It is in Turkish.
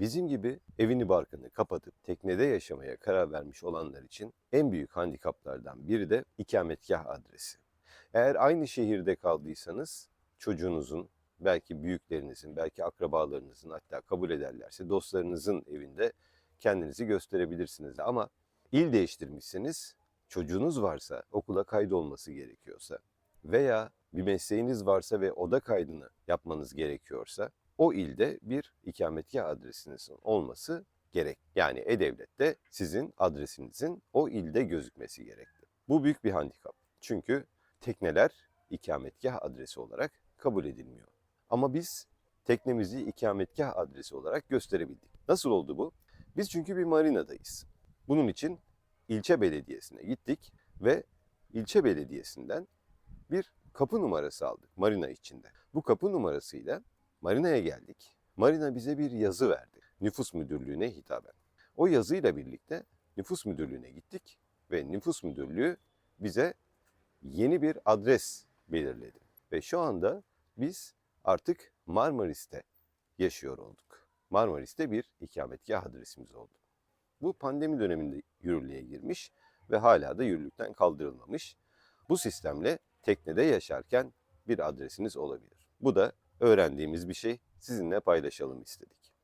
Bizim gibi evini barkını kapatıp teknede yaşamaya karar vermiş olanlar için en büyük handikaplardan biri de ikametgah adresi. Eğer aynı şehirde kaldıysanız çocuğunuzun, belki büyüklerinizin, belki akrabalarınızın hatta kabul ederlerse dostlarınızın evinde kendinizi gösterebilirsiniz. Ama il değiştirmişseniz, çocuğunuz varsa, okula kaydolması gerekiyorsa veya bir mesleğiniz varsa ve oda kaydını yapmanız gerekiyorsa o ilde bir ikametgah adresinizin olması gerek. Yani E-Devlet'te sizin adresinizin o ilde gözükmesi gerekli. Bu büyük bir handikap. Çünkü tekneler ikametgah adresi olarak kabul edilmiyor. Ama biz teknemizi ikametgah adresi olarak gösterebildik. Nasıl oldu bu? Biz çünkü bir marinadayız. Bunun için ilçe belediyesine gittik ve ilçe belediyesinden bir kapı numarası aldık marina içinde. Bu kapı numarasıyla marinaya geldik. Marina bize bir yazı verdi. Nüfus müdürlüğüne hitaben. O yazıyla birlikte nüfus müdürlüğüne gittik ve nüfus müdürlüğü bize yeni bir adres belirledi. Ve şu anda biz artık Marmaris'te yaşıyor olduk. Marmaris'te bir ikametgah adresimiz oldu. Bu pandemi döneminde yürürlüğe girmiş ve hala da yürürlükten kaldırılmamış. Bu sistemle teknede yaşarken bir adresiniz olabilir. Bu da öğrendiğimiz bir şey sizinle paylaşalım istedik.